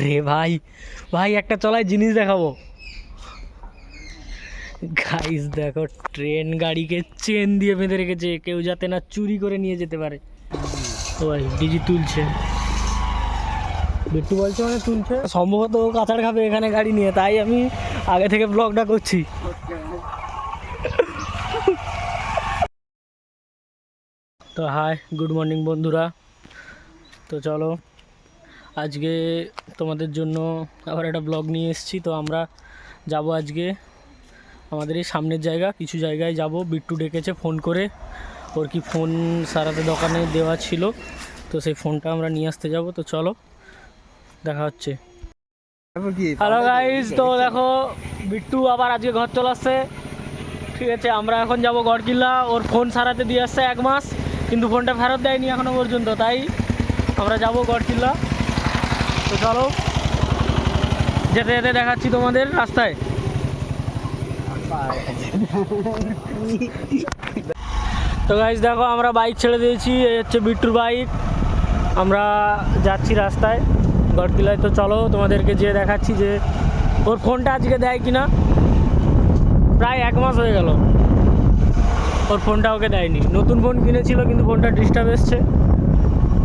আরে ভাই ভাই, একটা চলায় জিনিস দেখাবো। গাইস দেখো ট্রেন গাড়িকে চেন দিয়ে বেঁধে রেখেছে, কেউ যাতে না চুরি করে নিয়ে যেতে পারে। ভাই ডিজি তুলছে। বিট্টু বলছে মানে তুলছে। সম্ভবত ও খাবে এখানে গাড়ি নিয়ে, তাই আমি আগে থেকে ব্লগটা করছি। তো হাই গুড মর্নিং বন্ধুরা। তো চলো আজকে তোমাদের জন্য আবার একটা ব্লগ নিয়ে এসেছি। তো আমরা যাব আজকে আমাদের এই সামনের জায়গা কিছু জায়গায় যাব। বিট্টু ডেকেছে ফোন করে। ওর কি ফোন সারাতে দোকানে দেওয়া ছিল। তো সেই ফোনটা আমরা নিয়ে আসতে যাব। তো চলো দেখা হচ্ছে। হ্যালো গাইস তো দেখো বিট্টু আবার আজকে ঘর চলে আসছে। ঠিক আছে আমরা এখন যাব গড়কিল্লা। ওর ফোন সারাতে দিয়ে আসছে এক মাস কিন্তু ফোনটা ফেরত দেয়নি এখনও পর্যন্ত। তাই আমরা যাব গড়কিল্লা। তো চলো। যেতে যেতে দেখাচ্ছি তোমাদের রাস্তায়। তো গাইজ দেখো, আমরা বাইক ছেড়ে দিয়েছি, এই হচ্ছে বিট্টুর বাইক আমরা যাচ্ছি রাস্তায়। গড়কিলায় তো চলো, তোমাদেরকে যে দেখাচ্ছি যে ওর ফোনটা আজকে দেয় কিনা। প্রায় এক মাস হয়ে গেল। ওর ফোনটা ওকে দেয়নি। নতুন ফোন কিনেছিল, কিন্তু ফোনটা ডিস্টার্ব এসছে।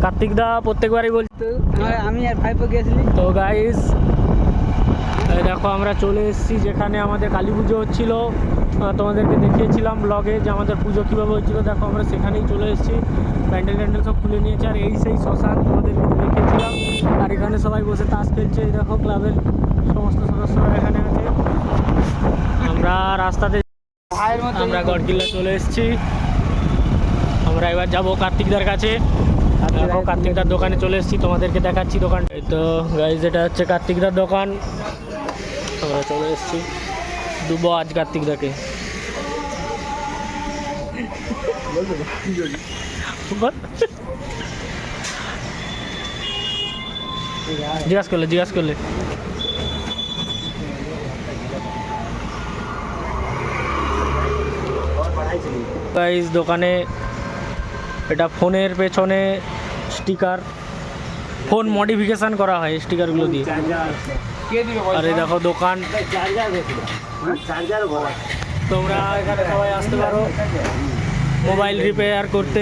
কার্তিক দা প্রত্যেকবারই বলছে আমি আর ভাইপো গিয়েছিলি। তো গাইস দেখো আমরা চলে এসেছি যেখানে আমাদের কালী পুজো হচ্ছিল। তোমাদেরকে দেখিয়েছিলাম ব্লগে যে আমাদের পুজো কীভাবে হচ্ছিল। দেখো আমরা সেখানেই চলে এসেছি। প্যান্ডেল ট্যান্ডেল সব খুলে নিয়েছে। আর এই সেই শ্মশান তোমাদেরকে দেখিয়েছিলাম। আর এখানে সবাই বসে তাস খেলছে। এই দেখো ক্লাবের সমস্ত সদস্যরা এখানে আছে। আমরা রাস্তাতে আমরা গড়কিল্লা চলে এসেছি। আমরা এবার যাব কার্তিকদার কাছে। দেখো, কার্তিকদার দোকানে চলে এসেছি, তোমাদেরকে দেখাচ্ছি দোকান তো গাইজ এটা হচ্ছে কার্তিকদার দোকান। আমরা চলে এসেছি। ডুবো আজ কার্তিকদাকে। জিজ্ঞাসা করলে জিজ্ঞাসা করলে। গাইজ দোকানে এটা ফোনের পেছনে স্টিকার ফোন মডিফিকেশান করা হয় স্টিকারগুলো দিয়ে। আর দেখো দোকান। তোমরা এখানে সবাই আসতে পারো মোবাইল রিপেয়ার করতে।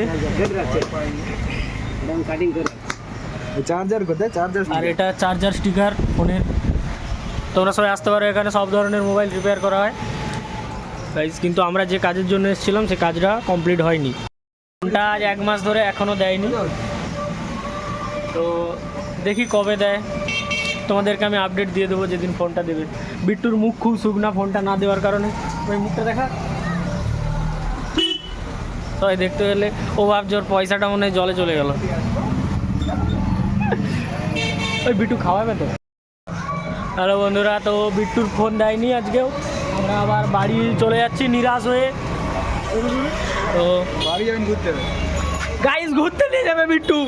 চার্জার কোথায়? চার্জার আর এটা চার্জার স্টিকার ফোনের। তোমরা সবাই আসতে পারো এখানে সব ধরনের মোবাইল রিপেয়ার করা হয়। গাইজ কিন্তু আমরা যে কাজের জন্য এসেছিলাম সে কাজটা কমপ্লিট হয়নি। ফোনটা আজ এক মাস ধরে এখনও দেয়নি। তো দেখি কবে দেয়। তোমাদেরকে আমি আপডেট দিয়ে দেবো যেদিন ফোনটা দেবে। বিট্টুর মুখ খুব শুকনা ফোনটা না দেওয়ার কারণে। ওই মুখটা দেখা। সবাই দেখতে গেলে ও ভাবছে ওর পয়সাটা মনে হয় জলে চলে গেল। ওই বিট্টু খাওয়াবে তো? হ্যালো বন্ধুরা, তো বিট্টুর ফোন দেয়নি আজকেও। আমরা আবার বাড়ি চলে যাচ্ছি, নিরাশ হয়ে। তো বাড়ি যাবেন ঘুরতে? গাইস ঘুরতে নিয়ে যাবে বিট্টু।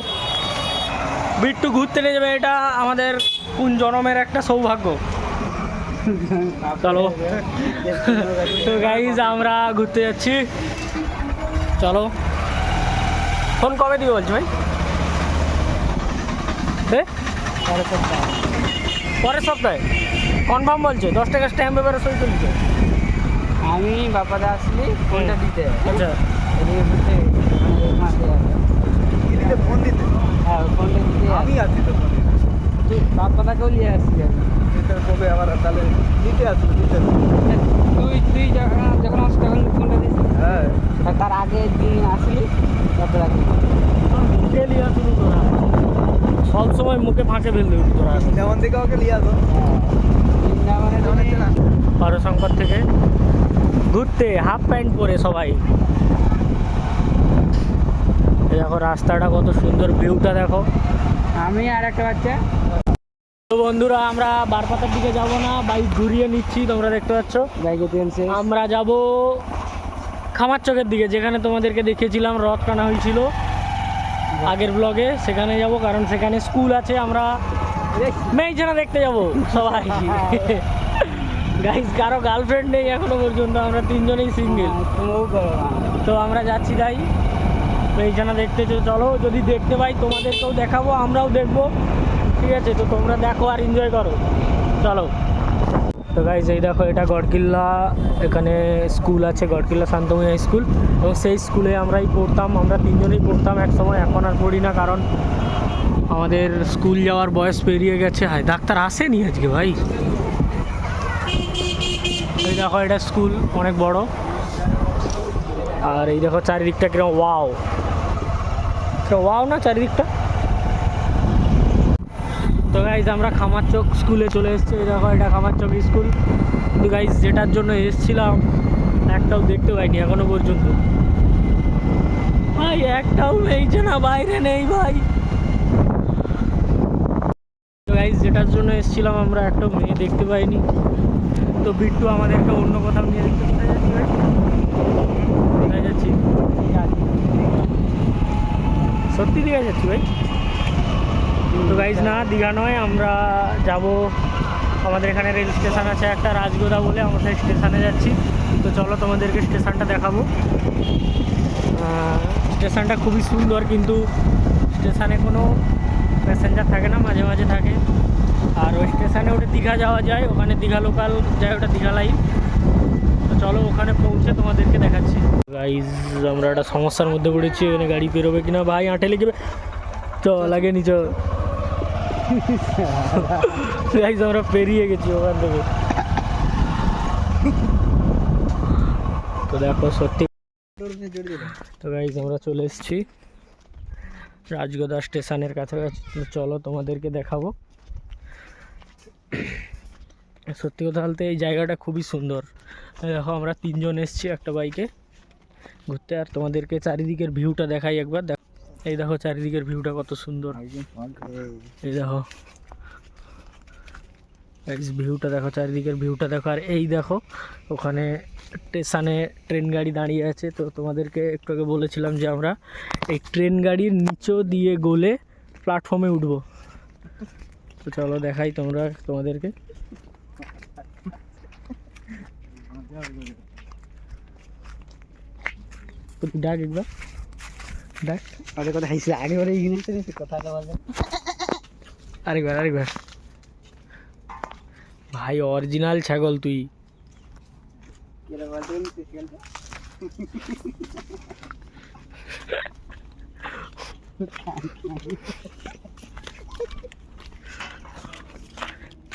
বিট্টু ঘুরতে নিয়ে যাবে এটা আমাদের কোন জনমের একটা সৌভাগ্য। চলো। তো গাইজ আমরা ঘুরতে যাচ্ছি। চলো। ফোন কবে দিবে বলছি ভাই? পরের সপ্তাহে। কনফার্ম বলছে দশ টাকা স্ট্যাম্প পেপারে সই চলছে আমি বাপাদা আসলি ফোনটা দিতে। আচ্ছা। এদিকে এক ফোন দিতে? হ্যাঁ ফোনটা দিতে আমি আছি তো ফোনে। তুই বাপাদাকেও নিয়ে দিতে কবে আবার তাহলে দিতে দিতে তুই তুই যখন যখন তখন ফোনটা দিস। হ্যাঁ। আর তার আগে দিন আসলি মুখে লিয়া শুরু করা সব সময় মুখে ফাঁকে উঠি তোরা। যেমন দিকে ওকে নিয়ে আসো। না হরশঙ্কর থেকে। ঘুরতে হাফ প্যান্ট পরে সবাই। দেখো রাস্তাটা কত সুন্দর ভিউটা দেখো। আমি আর একটা বাচ্চা। তো বন্ধুরা আমরা বারপাতার দিকে যাব না বাইক ঘুরিয়ে নিচ্ছি তোমরা দেখতে পাচ্ছ। আমরা যাব খামার চকের দিকে যেখানে তোমাদেরকে দেখিয়েছিলাম রথ টানা হয়েছিল আগের ব্লগে সেখানে যাব কারণ সেখানে স্কুল আছে আমরা মেয়েছেনা দেখতে যাব সবাই। গাইস কারও গার্লফ্রেন্ড নেই এখনও পর্যন্ত আমরা তিনজনেই সিঙ্গেল না। তো আমরা যাচ্ছি তাই মেয়েছানা দেখতে চলো যদি দেখতে পাই তোমাদেরকেও দেখাবো আমরাও দেখব। ঠিক আছে তো তোমরা দেখো আর এনজয় করো। চলো। তো গাইজ এই দেখো এটা গড়কিল্লা এখানে স্কুল আছে গড়কিল্লা শান্তময়ী হাই স্কুল এবং সেই স্কুলে আমরাই পড়তাম আমরা তিনজনেই পড়তাম এক সময় এখন আর পড়ি না কারণ আমাদের স্কুল যাওয়ার বয়স পেরিয়ে গেছে। হায় ডাক্তার আসেনি আজকে ভাই। এই দেখো, এটা স্কুল অনেক বড়। আর এই দেখো, চারিদিকটা কীরকম ওয়াও ওয়াও না চারিদিকটা? তো গাইজ আমরা খামারচক স্কুলে চলে এসেছি। এই দেখো, এটা খামারচক স্কুল কিন্তু গাইজ যেটার জন্য এসেছিলাম, একটাও দেখতে পাইনি এখনও পর্যন্ত। ভাই, একটাও নেইছে না, বাইরে নেই ভাই। যেটার জন্য এসেছিলাম, আমরা একটা মেয়ে দেখতে পাইনি। তো বিট্টু আমাদেরকে অন্য কোথাও নিয়ে দেখতে কোথায় যাচ্ছি। কোথায় যাচ্ছি? সত্যি দীঘা যাচ্ছি ভাই। তো গাইজ না, দীঘা নয়, আমরা যাব আমাদের এখানে রেল স্টেশন আছে একটা রাজগোদা বলে, আমরা সেই স্টেশনে যাচ্ছি। তো চলো তোমাদেরকে স্টেশনটা দেখাবো। স্টেশনটা খুবই সুন্দর, কিন্তু স্টেশনে কোনো প্যাসেঞ্জার থাকে না, মাঝে মাঝে থাকে। আর ওই স্টেশনে ওটা দীঘা যাওয়া যায়, ওখানে দীঘা লোকাল যায়, ওটা দীঘা লাইন তো চলো ওখানে পৌঁছে তোমাদেরকে দেখাচ্ছি। গাইজ আমরা একটা সমস্যার মধ্যে পড়েছি ওখানে গাড়ি বেরোবে কিনা, ভাই আঁটে লেগে চ লাগে নিচ গাইজ আমরা পেরিয়ে গেছি ওখান থেকে। তো দেখো সত্যি তো গাইজ আমরা চলে এসেছি। রাজগোদা স্টেশনের কাছাকাছি। চলো তোমাদেরকে দেখাবো। সত্যি কথা বলতে এই জায়গাটা খুবই সুন্দর। দেখো, আমরা তিনজন এসেছি একটা বাইকে ঘুরতে, আর তোমাদেরকে চারিদিকের ভিউটা দেখাই একবার। দেখ, এই দেখো, চারিদিকের ভিউটা কত সুন্দর। এই দেখো ভিউটা দেখো, চারিদিকের ভিউটা দেখো। আর এই দেখো, ওখানে স্টেশনে ট্রেন গাড়ি দাঁড়িয়ে আছে। তো তোমাদেরকে একটু আগে বলেছিলাম যে আমরা এই ট্রেন গাড়ির নিচেও দিয়ে গলে প্ল্যাটফর্মে উঠবো। তো চলো দেখাই তোমরা তোমাদেরকে। ডাক একবার। ডাক। আরে কথা হাইছে আগেবারে তো কথাটা বলবে আরেকবার আরেকবার। ভাই অরিজিনাল ছাগল তুই। কেলা বলতে নি স্পেশালটা তো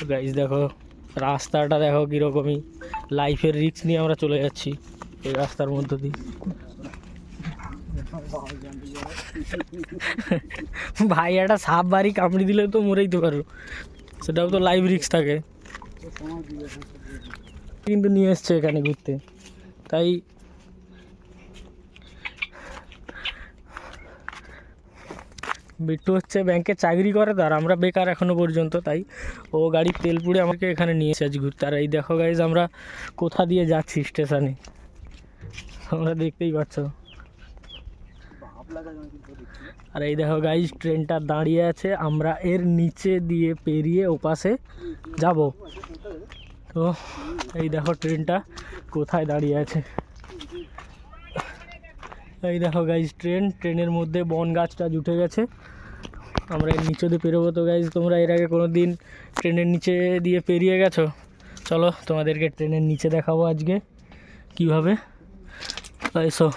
গাইজ দেখো, রাস্তাটা দেখো কীরকমই। লাইফের রিস্ক নিয়ে আমরা চলে যাচ্ছি এই রাস্তার মধ্য দিয়ে। ভাই, একটা সাপ বাড়ি কামড়ি দিলে তো মরেই তো পারো সেটাও তো লাইভ রিস্ক থাকে। কিন্তু নিয়ে এসছে এখানে ঘুরতে। তাই বিট্টু হচ্ছে ব্যাংকে চাকরি করে তার আমরা বেকার এখনও পর্যন্ত, তাই ও গাড়ির তেল পুড়ে আমাকে এখানে নিয়ে আজ ঘুরতে। আর এই দেখো গাইজ আমরা কোথা দিয়ে যাচ্ছি স্টেশনে তোমরা দেখতেই পাচ্ছ। আর এই দেখো গাইজ ট্রেনটা দাঁড়িয়ে আছে, আমরা এর নিচে দিয়ে পেরিয়ে ওপাশে যাব। তো এই দেখো ট্রেনটা কোথায় দাঁড়িয়ে আছে। এই দেখো গাইজ ট্রেন ট্রেনের মধ্যে বন গাছটা উঠে গেছে। আমরা এর নিচে দিয়ে পেরোবো তো গাইজ তোমরা এর আগে কোনো দিন ট্রেনের নিচে দিয়ে পেরিয়ে গেছো? চলো, তোমাদেরকে ট্রেনের নিচে দেখাবো আজকে, কীভাবে? এসো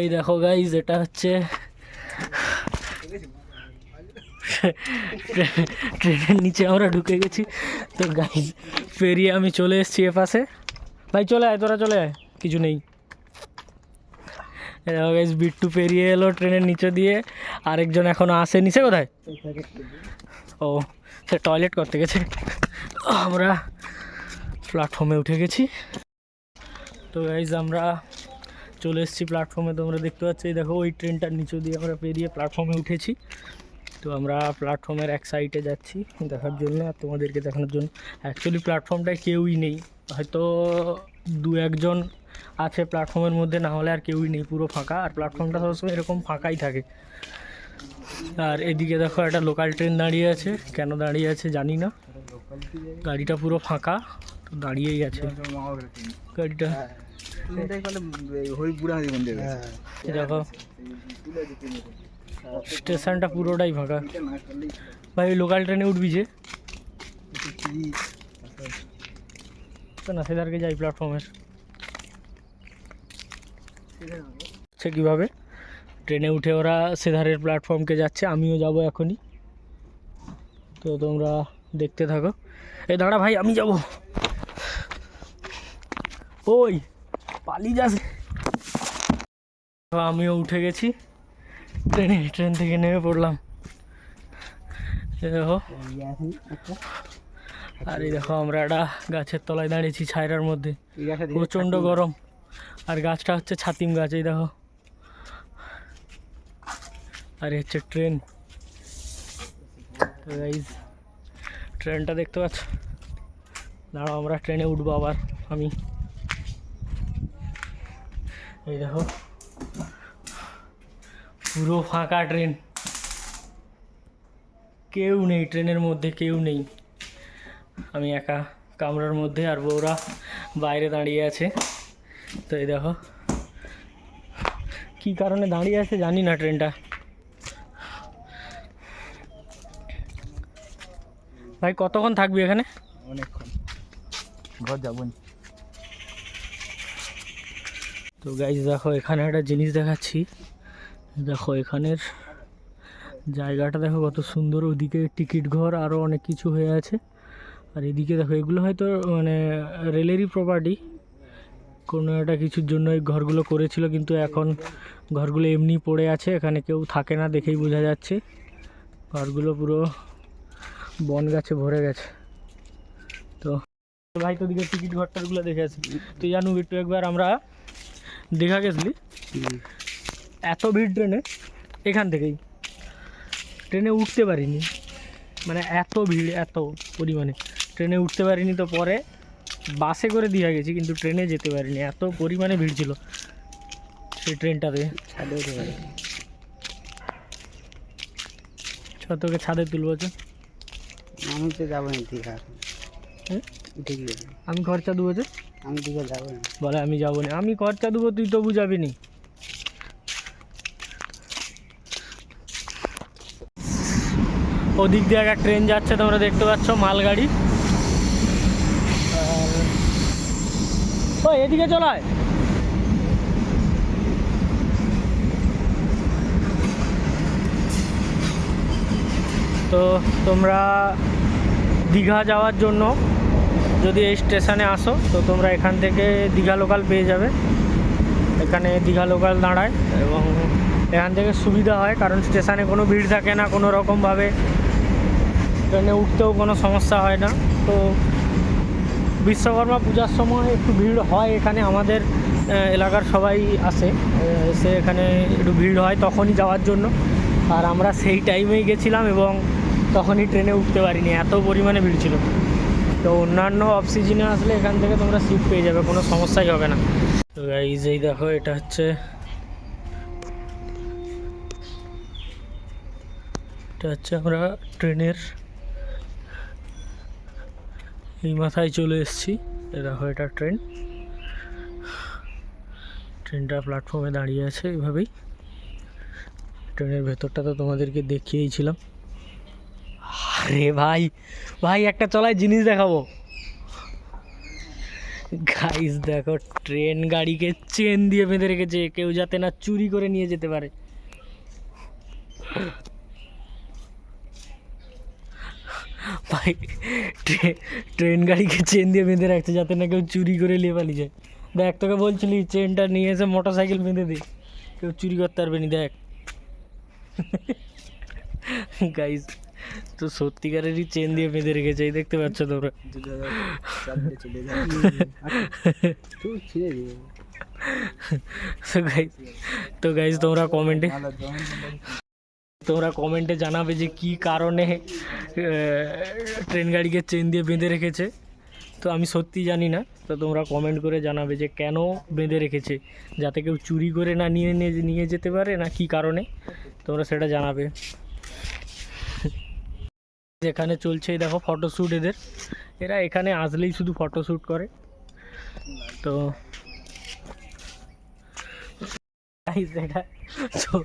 এই দেখো গাইজ এটা হচ্ছে ট্রেনের নিচে আমরা ঢুকে গেছি। তো গাইজ পেরিয়ে আমি চলে এসেছি এ পাশে। ভাই, চলে আয়, তোরা চলে আয়, কিছু নেই। গাইজ বিট্টু পেরিয়ে এলো ট্রেনের নিচে দিয়ে। আরেকজন এখনও আসে নিচে কোথায়? ও, সে টয়লেট করতে গেছে। আমরা প্ল্যাটফর্মে উঠে গেছি। তো গাইজ আমরা চলে এসেছি প্ল্যাটফর্মে তোমরা দেখতে পাচ্ছ, এই দেখো, ওই ট্রেনটার নিচে দিয়ে আমরা পেরিয়ে প্ল্যাটফর্মে উঠেছি। তো আমরা প্ল্যাটফর্মের এক সাইডে যাচ্ছি দেখার জন্য, আর তোমাদেরকে দেখানোর জন্য। অ্যাকচুয়ালি প্ল্যাটফর্মটায় কেউই নেই। হয়তো দু একজন আছে প্ল্যাটফর্মের মধ্যে না হলে আর কেউই নেই, পুরো ফাঁকা। আর প্ল্যাটফর্মটা সবসময় এরকম ফাঁকাই থাকে। আর এদিকে দেখো একটা লোকাল ট্রেন দাঁড়িয়ে আছে। কেন দাঁড়িয়ে আছে জানি না। গাড়িটা পুরো ফাঁকা, তো দাঁড়িয়েই আছে। গাড়িটা দেখো, স্টেশনটা পুরোটাই ফাঁকা। ভাই লোকাল ট্রেনে উঠবি যে। না সেদারকে যাই প্ল্যাটফর্মের সে কীভাবে? ট্রেনে উঠে ওরা সেধারের প্ল্যাটফর্মকে যাচ্ছে আমিও যাব এখনই। তো তোমরা দেখতে থাকো। এই দাঁড়া ভাই আমি যাব। ওই পালিয়ে যাস। আমিও উঠে গেছি। ট্রেনে ট্রেন থেকে নেমে পড়লাম। দেখো। আর এই দেখো আমরা একটা গাছের তলায় দাঁড়িয়েছি ছায়রার মধ্যে। প্রচণ্ড গরম। আর গাছটা হচ্ছে ছাতিম গাছ, এই দেখো। আর হচ্ছে ট্রেন। ট্রেনটা দেখতে পাচ্ছ? দাঁড়াও, আমরা ট্রেনে উঠবো আবার, আমি। এই দেখো। পুরো ফাঁকা ট্রেন। কেউ নেই, ট্রেনের মধ্যে কেউ নেই। আমি একা কামরার মধ্যে, আর বউরা বাইরে দাঁড়িয়ে আছে। তো এই দেখো। কী কারণে দাঁড়িয়ে আছে জানি না ট্রেনটা। ভাই কতক্ষণ থাকবি এখানে? অনেকক্ষণ। ঘর যাব তো গাইজ দেখো এখানে একটা জিনিস দেখাচ্ছি। দেখো এখানের জায়গাটা দেখো কত সুন্দর। ওদিকে টিকিট ঘর আরও অনেক কিছু হয়ে আছে। আর এদিকে দেখো এগুলো হয়তো মানে রেলেরই প্রপার্টি কোনো একটা কিছুর জন্য এই ঘরগুলো করেছিল কিন্তু এখন ঘরগুলো এমনি পড়ে আছে এখানে কেউ থাকে না দেখেই বোঝা যাচ্ছে। ঘরগুলো পুরো বন গাছে ভরে গেছে। তো ভাই তো দিকে টিকিট ঘরটারগুলো দেখে আছি তুই জানু একটু একবার আমরা দীঘা গেছিলি? এত ভিড় ট্রেনে? এখান থেকেই। ট্রেনে উঠতে পারিনি। মানে এত ভিড় এত পরিমাণে। ট্রেনে উঠতে পারিনি তো পরে। বাসে করে দীঘা গেছি কিন্তু ট্রেনে যেতে পারিনি। এত পরিমাণে ভিড় ছিল সেই ট্রেনটাতে। ছাদে উঠে গেছে। চ তোকে ছাদে তুলবো। আমি তো যাব না দীঘা? আমি খরচা দেবো আমি দীঘা যাব না। বলে আমি যাব না। আমি খরচা দেবো তুই তো বুঝাবি নি। ওদিক দিয়ে একটা ট্রেন যাচ্ছে তোমরা দেখতে পাচ্ছ মালগাড়ি। ও এদিকে চলায় তো তোমরা দীঘা যাওয়ার জন্য যদি এই স্টেশনে আসো, তো তোমরা এখান থেকে দীঘা লোকাল পেয়ে যাবে। এখানে দীঘা লোকাল দাঁড়ায় এবং এখান থেকে সুবিধা হয়, কারণ স্টেশনে কোনো ভিড় থাকে না, কোনো রকমভাবে। ট্রেনে উঠতেও কোনো সমস্যা হয় না। তো বিশ্বকর্মা পূজার সময় একটু ভিড় হয় এখানে, আমাদের এলাকার সবাই আসে এসে এখানে একটু ভিড় হয় তখনই যাওয়ার জন্য। আর আমরা সেই টাইমেই গেছিলাম এবং তখনই ট্রেনে উঠতে পারিনি, এত পরিমাণে ভিড় ছিল। তো অন্যান্য অফ সিজনে আসলে এখান থেকে তোমরা সিট পেয়ে যাবে, কোনো সমস্যাই হবে না। তো গাইজ এই দেখো, এটা হচ্ছে এটা হচ্ছে আমরা ট্রেনের এই মাথায় চলে এসেছি। দেখো, এটা ট্রেন ট্রেনটা প্ল্যাটফর্মে দাঁড়িয়ে আছে এইভাবেই ট্রেনের ভেতরটা তো তোমাদেরকে দেখিয়েছিলাম। আরে ভাই ভাই, একটা চলায় জিনিস দেখাবো। গাইস দেখো ট্রেন গাড়িকে চেন দিয়ে বেঁধে রেখেছে। কেউ যাতে না চুরি করে নিয়ে যেতে পারে। ভাই ট্রে- ট্রেন গাড়িকে চেন দিয়ে বেঁধে রাখছে যাতে না কেউ চুরি করে নিয়ে পালিয়ে যায় দেখ তোকে বলছিলি চেনটা নিয়ে এসে মোটর সাইকেল বেঁধে দে কেউ চুরি করতে পারবে না দেখ গাইস তো সত্যিকারেরই চেন দিয়ে বেঁধে রেখেছে এই দেখতে পাচ্ছ তোমরা চারটে চলে যাবে তুই ছিঁড়ে দিবে তো গাইজ তো গাইজ তোমরা কমেন্টে ভালো জয়েন তোমরা কমেন্টে জানাবে যে কি কারণে ট্রেন গাড়িকে চেন দিয়ে বেঁধে রেখেছে। তো আমি সত্যি জানি না, তো তোমরা কমেন্ট করে জানাবে যে কেন বেঁধে রেখেছে। যাতে কেউ চুরি করে না নিয়ে নিয়ে- যেতে পারে না কি কারণে, তোমরা সেটা জানাবে। যেখানে চলছে দেখো ফটোশ্যুট এদের। এরা এখানে আসলেই শুধু ফটোশ্যুট করে। তো ছ-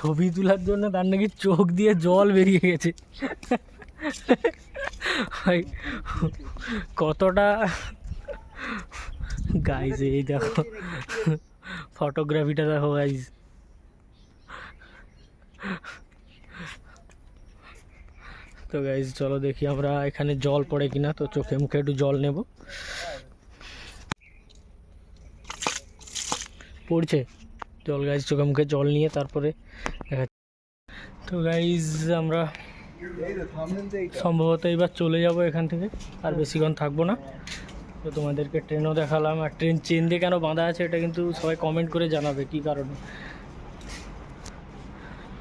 ছবি তোলার জন্য তার নাকি চোখ দিয়ে জল বেরিয়ে গেছে। ভাই, কতটা গাইজ এই দেখো ফটোগ্রাফিটা দেখো গাইজ তো গাইজ চলো দেখি আমরা এখানে জল পড়ে কিনা, তো চোখে মুখে একটু জল নেব। পড়ছে? জল গাইজ চোখে মুখে জল নিয়ে তারপরে তো গাইজ আমরা সম্ভবত এবার চলে যাব এখান থেকে, আর বেশিক্ষণ থাকব না। তো তোমাদেরকে ট্রেনও দেখালাম, আর ট্রেন চেন দিয়ে কেন বাঁধা আছে এটা কিন্তু সবাই কমেন্ট করে জানাবে কী কারণে।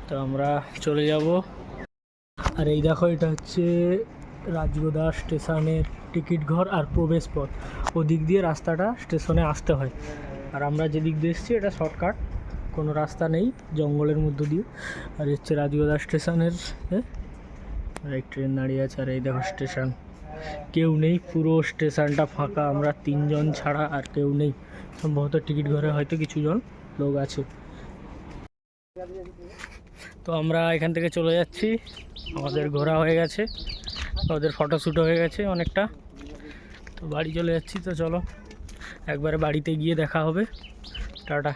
তো আমরা চলে যাব। আর এই দেখো, এটা হচ্ছে রাজগোদা স্টেশনের টিকিট ঘর আর প্রবেশ পথ। ওদিক দিয়ে রাস্তাটা স্টেশনে আসতে হয়। আর আমরা যেদিক দিয়ে এটা শর্টকাট। কোনো রাস্তা নেই জঙ্গলের মধ্য দিয়ে। আর এই হচ্ছে রাজগোদা স্টেশনের এ, আর এক ট্রেন দাঁড়িয়ে আছে আর এই দেখো স্টেশন। কেউ নেই পুরো স্টেশনটা ফাঁকা। আমরা তিনজন ছাড়া আর কেউ নেই। সম্ভবত টিকিট ঘরে হয়তো কিছুজন লোক আছে। তো আমরা এখান থেকে চলে যাচ্ছি। আমাদের ঘোরা হয়ে গেছে। ওদের ফটোশ্যুট হয়ে গেছে অনেকটা। তো বাড়ি চলে যাচ্ছি তো চলো। একবারে বাড়িতে গিয়ে দেখা হবে। টাটা।